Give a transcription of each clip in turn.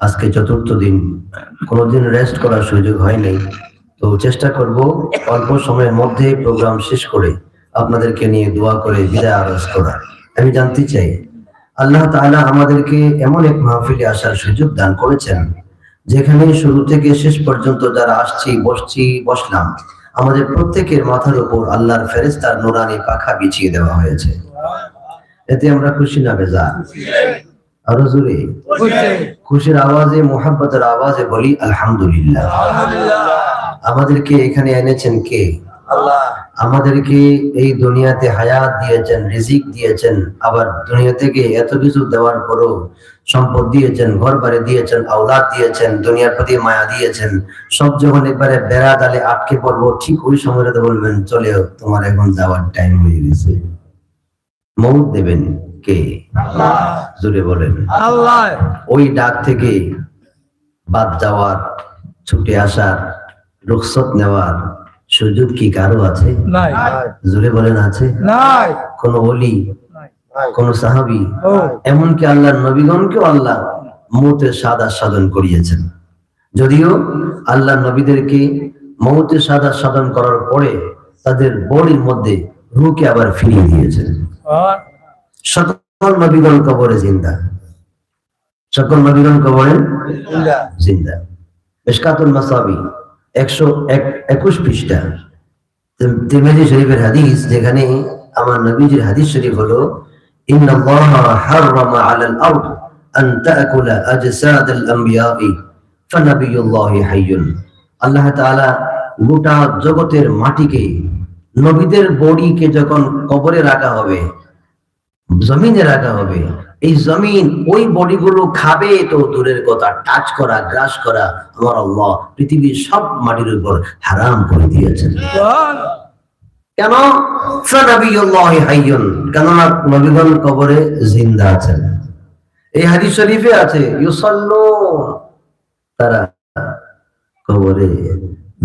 আজকে চতুর্থ দিন। কোনোদিন রেস্ট করার সুযোগ হয়নি চেষ্টা করব অল্প সময়ের মধ্যে প্রোগ্রাম শেষ করে আপনাদেরকে নিয়ে দোয়া করে বিদায় আরজ করার। আমি জানতে চাই, আল্লাহ তাআলা আমাদেরকে এমন এক মাহফিলে আসার সুযোগ দান করেছেন, যেখানে শুরু থেকে শেষ পর্যন্ত যারা আসছি, বসছি, বসলাম। আমাদের প্রত্যেকের মাথার উপর আল্লাহর ফেরেস্তার নুরানি পাখা বিছিয়ে দেওয়া হয়েছে। এতে আমরা খুশি না বেজা? আরও জোরে। খুশির আওয়াজে মোহাব্বতের আওয়াজে বলি আলহামদুলিল্লাহ। আমাদেরকে এখানে এনেছেন কে? আমাদেরকে এই দুনিয়াতে হায়াত দিয়েছেন রিজিক দিয়েছেন আবার দুনিয়া থেকে এত কিছু দেওয়ার পরও সম্পদ দিয়েছেন ঘর বাড়ি দিয়েছেন আওলাদ দিয়েছেন দুনিয়ার প্রতি মায়া দিয়েছেন। সব যখন একবারে বেড়া ডালে আটকে পড়ব ঠিক ওই সময়টাতে বলবেন চলে তোমার এখন যাওয়ার টাইম হয়ে গেছে। মৌত দেবেন কে? জুড়ে বলেন। আল্লাহ। ওই ডাক থেকে বাদ যাওয়ার ছুটে আসার রুখসত নেওয়ার সুযোগ কি কারও আছে? জুড়ে বলেন আছে? কোন অলি কোন সাহাবি। এমনকি আল্লাহর নবীগণকেও আল্লাহ মৌতের স্বাদ আস্বাদন করিয়েছেন। যদিও আল্লাহ নবীদেরকে মৌতের স্বাদ আস্বাদন করার পরে তাদের বডির মধ্যে রুকে আবার ফিরিয়ে দিয়েছেন। সকল নবীগণ কবরে জিন্দা। সকল নবীগণ কবরে জিন্দা। মেশকাতুল মাসাবি একশো এক একুশ পৃষ্ঠা। তির- শরীফের হাদিস যেখানে আমার নবীজির হাদিস শরীফ হলো إن الله حرم على الأرض أن تأكل أجساد الأنبياء فنبي الله حي আল্লাহ তাআলা গোটা জগতের মাটিকে নবীদের বডিকে যখন কবরে রাখা হবে জমিনে রাখা হবে এই জমিন ওই বডিগুলো খাবে তো দূরের কথা টাচ করা গ্রাস করা আমার আল্লাহ পৃথিবীর সব মাটির উপর হারাম করে দিয়েছেন আর কেন? কেননা নবীগণ কবরে জিন্দা আছেন। এই হাদিস শরীফে আছে ইউসাল্লু তারা কবরে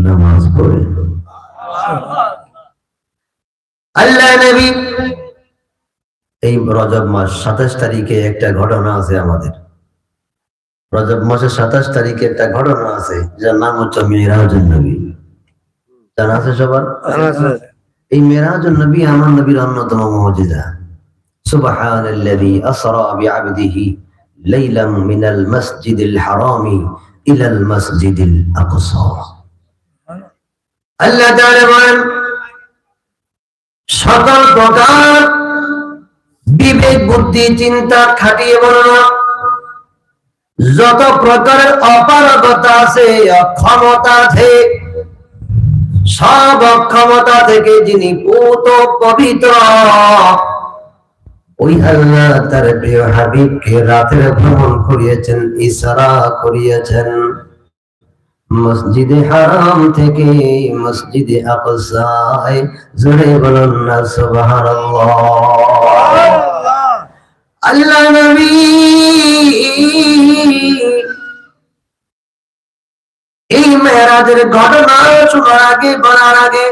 নামাজ পড়ে। আল্লাহ নবী, এই রজব মাস সাতাশ তারিখে একটা ঘটনা আছে আমাদের। রজব মাসের সাতাশ তারিখে একটা ঘটনা আছে, যার নাম হচ্ছে মিরাজুল নবী। জানা আছে সবার? এই মেরাজুল নবী আমার নবীর অন্যতম মৌজিদা সুবহানাল্লাযী আসরা বিআবদিহি লাইলাম মিনাল মাসজিদিল হারামি ইলাল মাসজিদিল আকসা। আল্লাহ তাআলা সকল প্রকার বিবেক, বুদ্ধি, চিন্তা খাটিয়ে বলনা যত প্রকারের অপারগতা আছে অক্ষমতা আছে সব অক্ষমতা থেকে যিনি পুত পবিত্র ওই আল্লাহ তার প্রিয় হাবিবকে রাতের ভ্রমণ করিয়েছেন ইসরা করিয়েছেন। মসজিদে হারাম থেকে মসজিদে আকসায় জোরে বলুন না সুবহানাল্লাহ। আল্লাহ নবী মেয়েরাজের ঘটনা শোনার আগে, বলার আগে,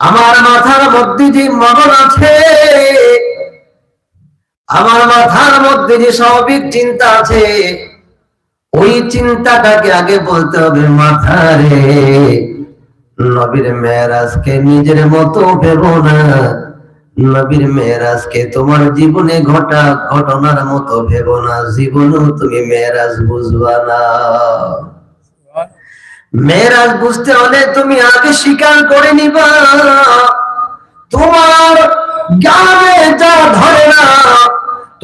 আমার মাথার মধ্যে যে মগন আছে, আমার মাথার মধ্যে যে স্বাভাবিক চিন্তা আছে, ওই চিন্তাটাকে আগে বলতে হবে মাথারে। নবীর মেয়েরাজকে নিজের মতো ভেবো না। নবীর মেয়েরাজকে তোমার জীবনে ঘটা ঘটনার মতো ভেবো না। জীবনেও তুমি মেয়েরাজ বুঝবা না। মেয়েরাজ বুঝতে হলে তুমি আগে স্বীকার করে নিবা। তোমার জ্ঞানে যা ধরে না,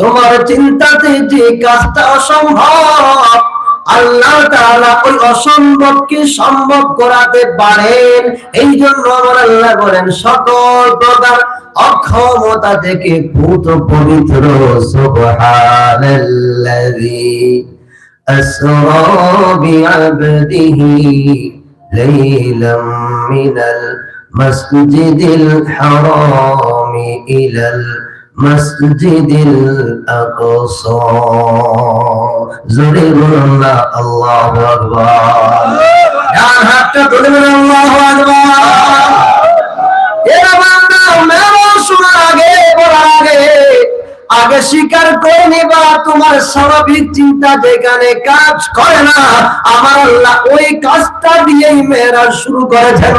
তোমার চিন্তাতে যে কাজটা অসম্ভব, আল্লাহ ওই অসম্ভবকে সম্ভব করাতে পারেন। এই জন্য আমার আল্লাহ বলেন, সকল প্রকার অক্ষমতা থেকে ভূত পবিত্র, সুবহানাল্লাযী। أسرى بعبده ليلا من المسجد الحرام إلى المسجد الأقصى زرنا الله أكبر ডান হাতটা তুলে বলেন আল্লাহু আকবার এরা বান্দা মেমন শোনার আগে বলার আগে আগে স্বীকার করে নিবা, তোমার স্বাভাবিক চিন্তা যেখানে কাজ করে না, আমার আল্লাহ ওই কাজটা দিয়েই মেয়েরা শুরু করেছেন।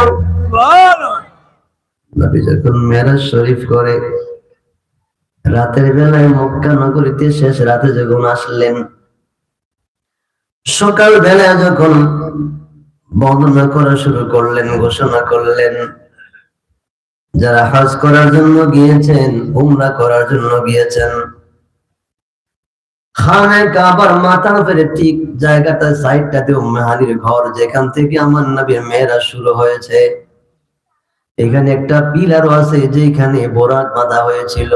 যখন শরীফ করে, রাতের বেলায় নগরীতে শেষ রাতে আসলেন যখন করা শুরু করলেন, ঘোষণা করলেন যারা হজ করার জন্য গিয়েছেন, উমরা করার জন্য গিয়েছেন। খানে কাবার মাথার উপরে ঠিক জায়গাটা, সাইডটাতে ঘর, যেখান থেকে আমার মেয়েরা শুরু হয়েছে। এখানে একটা পিলারও আছে, যেখানে বোরাক বাঁধা হয়েছিল।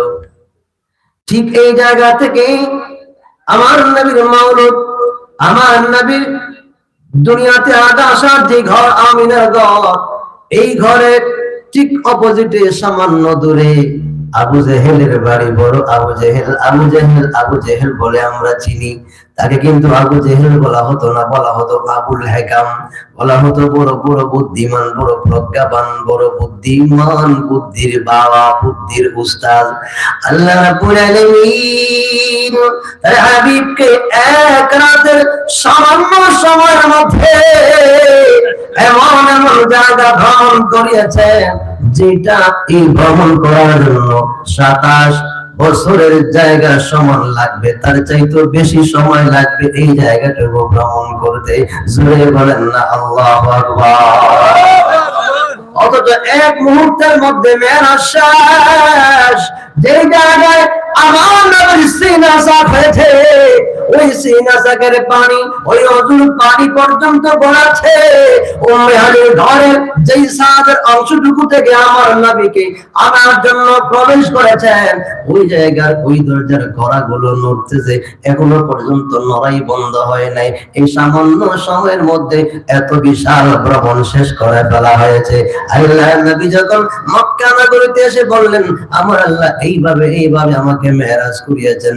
ঠিক এই জায়গা থেকে আমার নবীর আমার নবীর দুনিয়াতে আদা আসার যে ঘর, আমিনার ঘর, এই ঘরের ঠিক অপোজিটে সামান্য দূরে। আবু জেহেলের বাড়ি বড় আবু জেহেল আবু জেহেল আবু জেহেল বলে আমরা চিনি। তাকে কিন্তু আবু জেহেল বলা হতো না, বলা হতো আবুল হেকাম। বলা হতো বড় বড় বুদ্ধিমান, বড় প্রজ্ঞাবান, বড় বুদ্ধিমান, বুদ্ধির বাবা, বুদ্ধির উস্তাদ। আল্লাহ রাব্বুল হাবিবকে এক রাতের সামান্য সময়ের মধ্যে এমন এমন জায়গা ভ্রমণ করিয়েছেন। যেটা এই ভ্রমণ করার জন্য সাতাশ বছরের জায়গা সমান লাগবে, তার চাইতে বেশি সময় লাগবে এই জায়গাটুকু ভ্রমণ করতে। জুড়ে বলেন না, আল্লাহ অথচ এক মুহূর্তের মধ্যে মেয়েরা শেষ। যে জায়গায় আমার নবীর সিনা হয়েছে ওই সিনা পানি, ওই অজুর পানি পর্যন্ত গড়াচ্ছে। যেই অংশটুকু থেকে আমার নবীকে জন্য প্রবেশ করেছেন, ওই জায়গার ওই দরজার নড়তেছে এখনও পর্যন্ত নড়াই বন্ধ হয় নাই। এই সামান্য সময়ের মধ্যে এত বিশাল ভ্রমণ শেষ করে ফেলা হয়েছে। আল্লাহ নবী যখন মক্কা নগরীতে এসে বললেন, আমার আল্লাহ এইভাবে এইভাবে আমাকে মেহরাজ করিয়েছেন।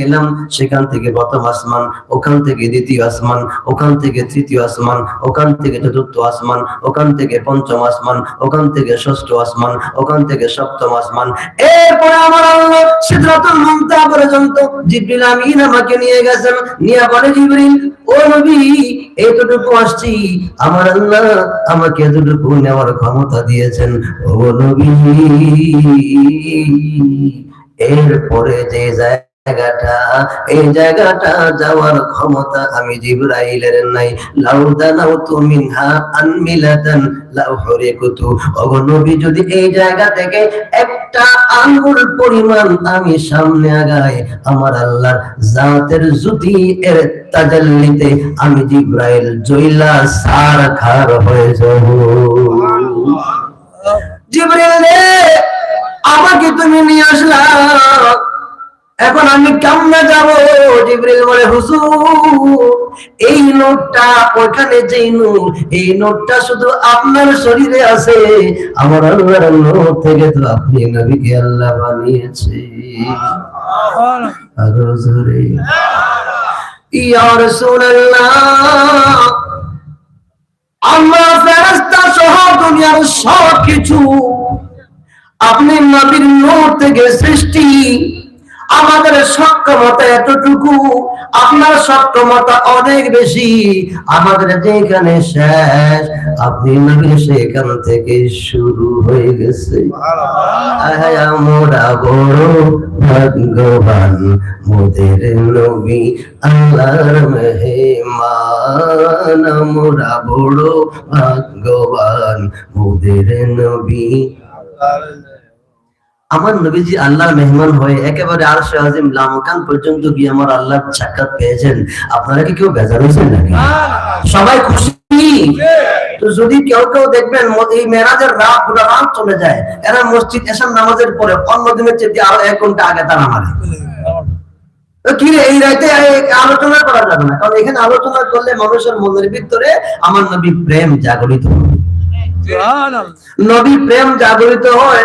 গেলাম সেখান থেকে প্রথম আসমান, ওখান থেকে দ্বিতীয় আসমান, ওখান থেকে তৃতীয় আসমান, ওখান থেকে চতুর্থ আসমান, ওখান থেকে পঞ্চম আসমান, ওখান থেকে ষষ্ঠ আসমান, ওখান থেকে সপ্তম আসমান। এরপরে আমার আল্লাহ পর্যন্ত আমিন আমাকে নিয়ে গেছেন। নিয়ে বলে ও নবী, এতটুকু আসছি। আমার আল্লাহ আমাকে এতটুকু নেওয়ার ক্ষমতা দিয়েছেন। ও নবী, এরপরে যে জায়গাটা এই জায়গাটা যাওয়ার ক্ষমতা আমি জিব্রাইলের নাই। লাউদানাও তু মিনহা আনমিলাতান লাউ হরিকুতু। ওগো নবী যদি এই জায়গা থেকে একটা আঙ্গুল পরিমাণ আমি সামনে আগাই আমার আল্লাহর জাতের জুতি এর তাজাল্লিতে আমি জিব্রাইল জইলা সার খার হয়ে যাব। জিব্রাইল আমাকে তুমি নিয়ে আসলা। এখন আমি কেমনে যাব। জিব্রিল বলে, হুজুর, এই নোটটা ওখানে যেই নোট, এই নোটটা শুধু আপনার শরীরে আছে। আমার আল্লাহর নোট থেকে তো আপনি নবীকে আল্লাহ বানিয়েছে। সব কিছু আপনি নবীর নূর থেকে সৃষ্টি আমাদের সক্ষমতা এতটুকু আপনার সক্ষমতা অনেক বেশি। আমাদের যেখানে শেষ আপনি নবীর সেখান থেকে শুরু হয়ে গেছে। আমরা বড় ভাগ্যবান মোদের নবী আল্লাহর মেহমান। আমরা বড় ভাগ্যবান মোদের নবী আমার নবীজি আল্লাহর মেহমান হয়ে একেবারে আর আজিম লামকান পর্যন্ত গিয়ে আমার আল্লাহর সাক্ষাৎ পেয়েছেন। আপনারা কি কেউ বেজার হয়েছেন নাকি? সবাই খুশি? তো যদি কেউ কেউ দেখবেন এই মেরাজের রাত পুরো রাত চলে যায় এরা মসজিদ এসান নামাজের পরে অন্য দিনের চেয়ে আরও এক ঘণ্টা আগে তারা মারে। কি এই এই আলোচনা করা যাবে না। কারণ এখানে আলোচনা করলে মানুষের মনের ভিতরে আমার নবী প্রেম জাগরিত হবে। নবী প্রেম জাগরিত হয়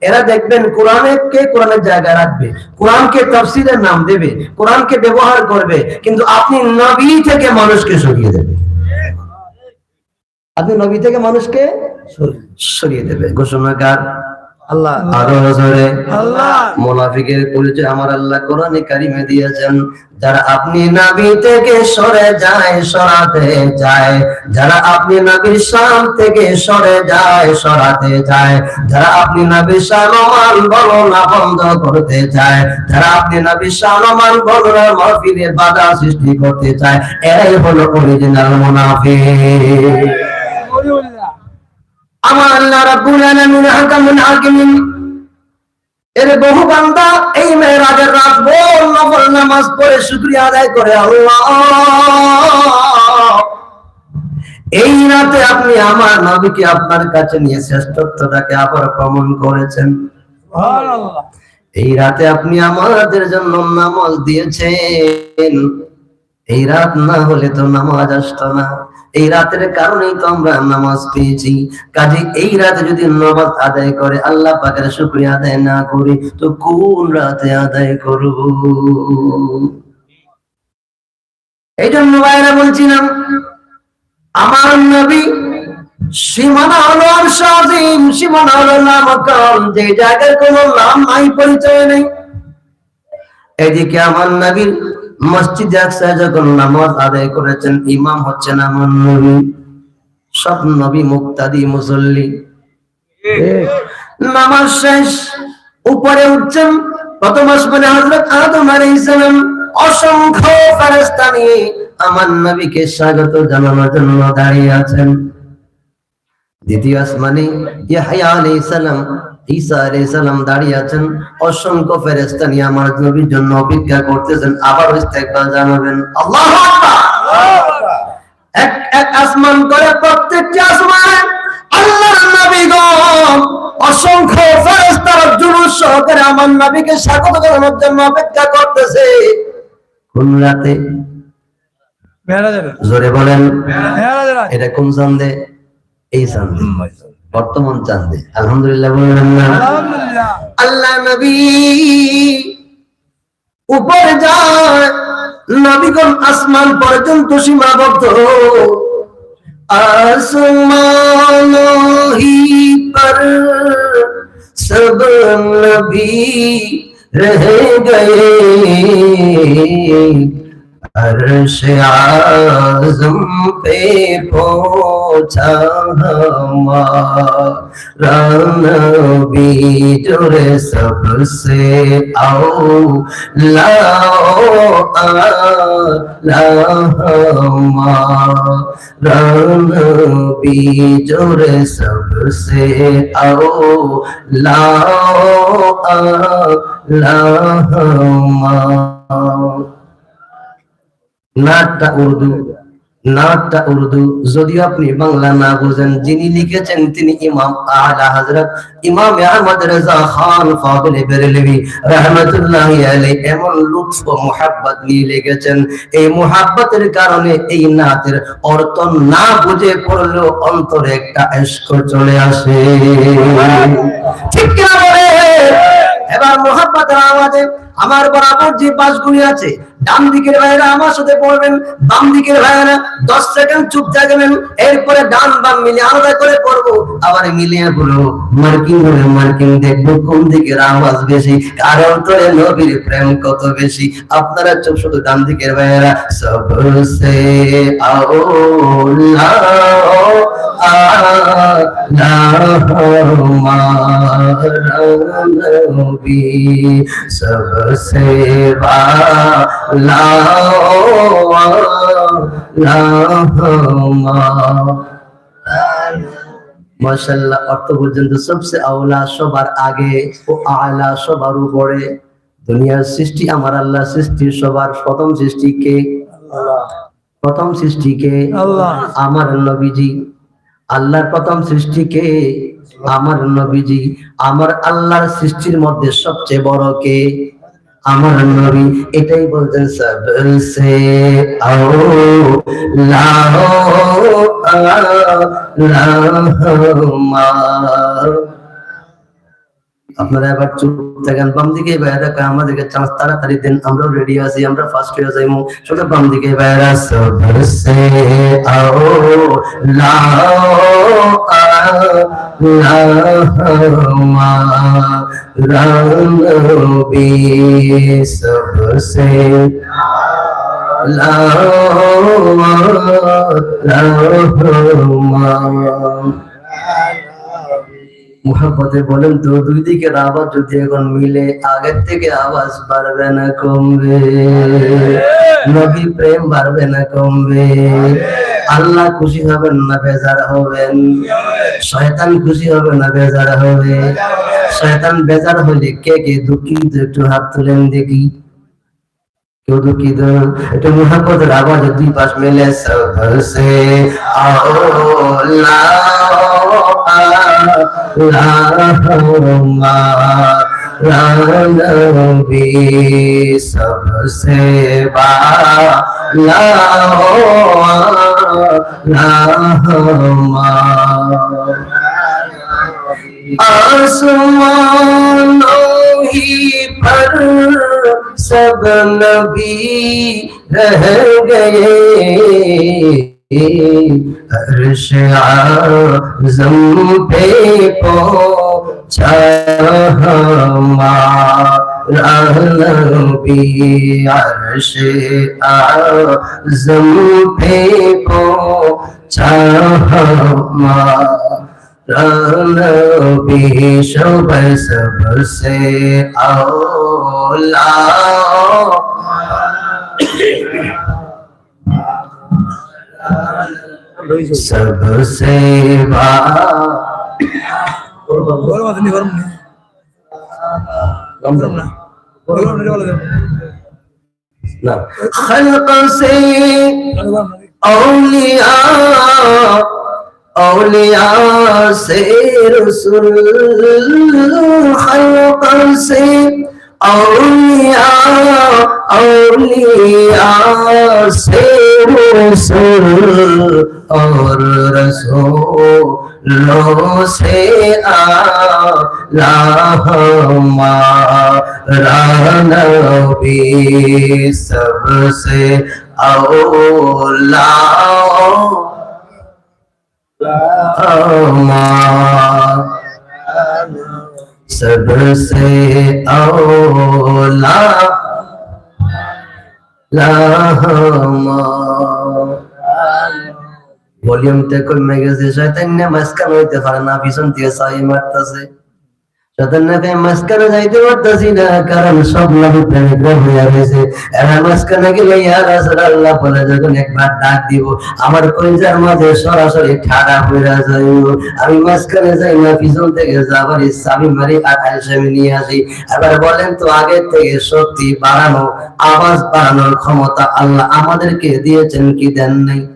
এরা দেখবেন কোরআনকে কোরআনের জায়গায় রাখবে? কোরআনকে তফসিলের নাম দেবে, কোরআনকে ব্যবহার করবে, কিন্তু আপনি নবী থেকে মানুষকে সরিয়ে দেবে আপনি নবী থেকে মানুষকে সরিয়ে দেবে ঘোষণাকার আল্লাহ। আরও জোরে আল্লাহ। মোনাফিকের পরিচয় আমার আল্লাহ কোরআনে কারিমে দিয়েছেন। যারা আপনি নবী থেকে সরে যায় সরাতে যায়। যারা আপনি নবীর শান থেকে সরে যায় সরাতে যায়। যারা আপনি নবীর শানমান বলনা বন্ধ করতে চায় যারা আপনি নবীর মাহফিলে বাধা সৃষ্টি করতে চায় এরাই হলো অরিজিনাল মুনাফিক। আমার আল্লাহ রাব্বুল আলামিন হাকামুল হাকিমিন। এর বহু বান্দা এই মেয়েরাজের রাত ভোর নফল নামাজ পড়ে শুকরিয়া আদায় করে আল্লাহ। এই রাতে আপনি আমার নবীকে আপনার কাছে নিয়ে শ্রেষ্ঠত্বটাকে আবার প্রমাণ করেছেন। এই রাতে আপনি আমাদের জন্য নামাজ দিয়েছেন। এই রাত না হলে তো নামাজ আসতো না। এই রাতের কারণেই তো আমরা নামাজ পেয়েছি কাজে এই রাতে যদি নামাজ আদায় করে, আল্লাহ পাকের শুকরিয়া আদায় না করি, তো কোন রাতে আদায় করব? এই জন্য ভাইরা বলছিলাম, আমার নবী সীমানা হলো সাজিম সীমানা হলো নামকাম যে জায়গার কোনো নাম নাই, পরিচয় নেই। এদিকে আমার নবীর মসজিদ আকসায় যখন নামাজ আদায় করেছেন ইমাম হচ্ছেন আমার নবী। সব নবী মুক্তাদি মুসল্লি। নামাজ শেষ উপরে উঠছেন। প্রথম আসমানে হযরত আদম অসংখ্য ফেরেশতা নিয়ে আমার নবীকে স্বাগত জানানোর জন্য দাঁড়িয়ে আছেন। দ্বিতীয় আসমানে ইয়াহইয়া আলাইহিস সালাম ঈসা আলাইহিস সালাম দাঁড়িয়ে আছেন। অসংখ্য ফেরেশতা নিয়ে আমার নবীর জন্য অপেক্ষা করতেছেন। আবার ইস্তেকবাল জানাবেন। আল্লাহু আকবার! এক এক আসমান করে প্রত্যেকটি আসমানে আল্লাহর অসংখ্য ফেরেশতার জুলুস সহকারে আমার নবীকে স্বাগত জন্য অপেক্ষা করতেছে। কোন রাতে? জোরে বলেন। এটা কোন চান্দে এই চান্দে বর্তমান চান্দে আলহামদুলিল্লাহ আল্লাহ নবী উপরে যায় নবীগণ আসমান পর্যন্ত সীমাবদ্ধ। আসমান হি পর সব নবী রহ গয়ে। अर्श आजम पे पहुंचा हमारा नबी जुड़े सबसे आओ लाओ हमारा नबी जुड़े सबसे आओ लाओ हमारा নাটটা উর্দু। নাটটা উর্দু। যদিও আপনি বাংলা না বুঝেন, যিনি লিখেছেন তিনি ইমাম আলা হযরত ইমাম আহমদ রেজা খান ফাদলে বেরেলভি রাহমাতুল্লাহ আলাইহি এমন লুৎফ ও মুহাব্বত নিয়ে লিখেছেন। এই মুহাব্বতের কারণে এই নাতের অর্থ না বুঝে পড়লেও অন্তরে একটা ইশক চলে আসে। ঠিক কিনা বলে? এবার মোহাম্মতের আওয়াজে আমার বরাবর যে বাসগুলি আছে ডান দিকের ভাইয়েরা আমার সাথে পড়বেন বাম দিকের ভাইয়েরা দশ সেকেন্ড চুপ থাকবেন এরপরে ডান বাম মিলে আলাদা করে পড়ব। আবার মিলিয়ে বলব মার্কিং হলে মার্কিং দেখব কোন দিকের আওয়াজ বেশি কারণ তোরে নবীর প্রেম কত বেশি। আপনারা চুপ, শুধু ডান দিকের ভাইয়েরা, সবসে আও মারা নবী, সবসে বা মাশাল্লাহ অর্থ পর্যন্ত সবসে আওলা, সবার আগে ও আলা, সবার উপরে। দুনিয়ার সৃষ্টি আমার আল্লাহ সৃষ্টি সবার প্রথম সৃষ্টি কে? প্রথম সৃষ্টি কে? আমার নবীজি। আল্লাহর প্রথম সৃষ্টি কে? আমার নবীজি। আমার আল্লাহর সৃষ্টির মধ্যে সবচেয়ে বড় কে? আমার নবী এটাই বলতেন, সবসে আও লাও আপনারা এবার চুপ থাকেন বাম দিকে বাইরে দেখো আমাদেরকে চান্স তাড়াতাড়ি দেন, আমরাও রেডি আছি, আমরা ফার্স্ট হয়ে যাইমু। শুধু বাম দিকে বাইরে সবসে আও লাও মোহাম্মতে বলেন তো দুই দিকের আওয়াজ যদি এখন মিলে আগের থেকে আওয়াজ বাড়বে না কমবে। নবী প্রেম বাড়বে না কমবে। আল্লাহ খুশি হবেন না বেজার হবেন শয়তান খুশি হবে না বেজার হবে শয়তান বেজার হলে কে কে দুঃখিত একটু হাত তুলেন দেখি সবসে বালা आसमानों ही पर सब नबी रह गए अर्श आज़म पे पहुंचा हमारा نبی عرش اعظم پہ پوچھا ہمارا نبی شب سب سے اولا سب سے با گورم نہیں گورم نہیں گورم نہیں না خلق سے اولیاء اولیاء سے رسول خلق سے اولیاء اولیاء سے رسول اور رسولوں سے آلہ ہمارا نبی سب سے اولا ہمارا سب سے اولا ভলিউমটা কমে গেছে শয়তান না মাঝখানে হইতে পারে না পিছন দিয়ে সাই মারতেছে। আমি মাঝখানে যাই না, পিছন থেকে যাবার আমি মারি আইসামি নিয়ে আসি। এবার বলেন তো, আগের থেকে সত্যি বাড়ানো, আওয়াজ বাড়ানোর ক্ষমতা আল্লাহ আমাদেরকে দিয়েছেন কি দেন নাই?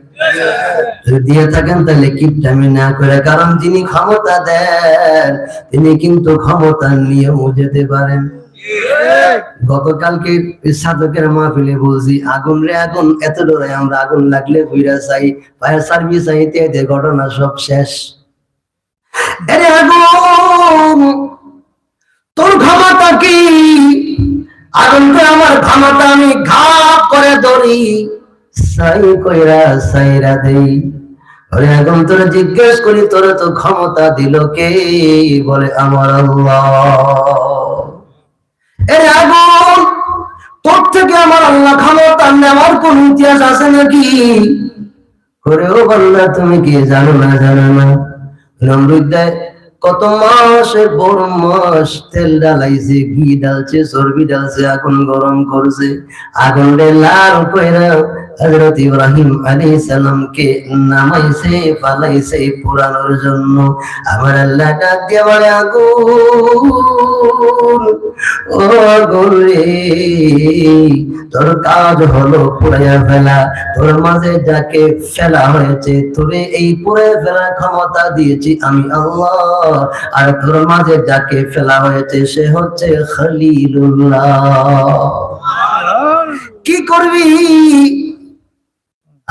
দিয়ে থাকেন তাহলে কিপটামি না করে, কারণ যিনি ক্ষমতা দেন, তিনি কিন্তু ক্ষমতা নিয়েও যেতে পারেন। গতকালকে সাধকের মাহফিলে বলছি, আগুন রে আগুন, এত আমরা আগুন লাগলে বুইরা চাই, ফায়ার সার্ভিস আইতে আইতে ঘটনা সব শেষ। আরে আগুন, তোর ক্ষমতা কি? আগুন আমার ক্ষমতা আমি ঘাপ করে ধরি। তোরে জিজ্ঞেস করি, তোরে তো ক্ষমতা দিল কে? বলে, আমার তোর থেকে আমার আল্লাহ ক্ষমতা নেওয়ার কোন ইতিহাস আছে নাকি? তুমি কি জানো না জানো না? কত মাসের বড় মাস তেল ডালাইছে ঘি ডালছে চর্বি ডালছে আগুন গরম করছে। আগুন রে লাল কইরা হযরত ইব্রাহিম আলাইহিস সালামকে নামাইছে পালাইছে পুরানোর জন্য। আমার আল্লাহ ডাক দিয়ে বলে আগুন ও আগুন তোর কাজ হলো পুড়াইয়া ফেলা। তোর মাঝে যাকে ফেলা হয়েছে তোরে এই পুড়ে ফেলার ক্ষমতা দিয়েছি আমি আল্লাহ। আর তোর মাঝে যাকে ফেলা হয়েছে সে হচ্ছে খলিলুল্লাহ। কি করবি?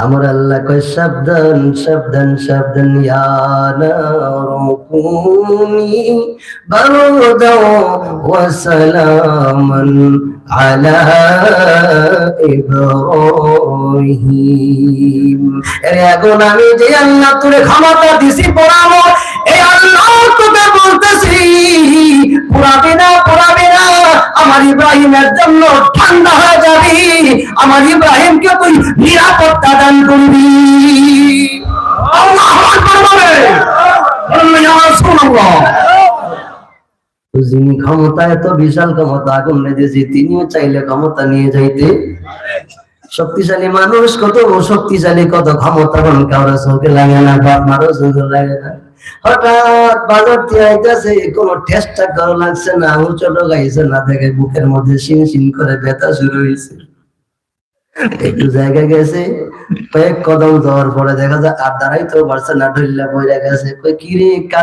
আমার আল্লাহ কয়, সাবধান সাবধান সাবধান ইয়ারকুনি বারদাও ওয়া সালামান আলা ইব্রাহিম। এরে আগুন, আমি যে আল্লাহ তোরে ক্ষমতা দিছি, পড়াবো এই আল্লাহ তোকে বলতেছি, পুরাবে না, পুরাবে আমার ইব্রাহিমের জন্য ঠান্ডা হয়ে যাবি। আমার ইব্রাহিমকে তুই নিরাপত্তা দান করবি। যিনি ক্ষমতা, এত বিশাল ক্ষমতা, আগুন দিয়েছি তিনিও চাইলে ক্ষমতা নিয়ে যাইতে। শক্তিশালী মানুষ, কত শক্তিশালী, কত ক্ষমতা লাগে না। হঠাৎ বাজার দিয়ে আইতাছে, কোনো টেস্টটা করা লাগছে না উঁচু গাইছে না থেকে বুকের মধ্যে শিন শিন করে ব্যথা শুরু হয়েছে। একটু জায়গা গেছে, কয়েক কদম দেওয়ার পরে দেখা যায় আর দাঁড়াইতেও পারছে না, ঢইলা বইরা গেছে। কি রে, কাজ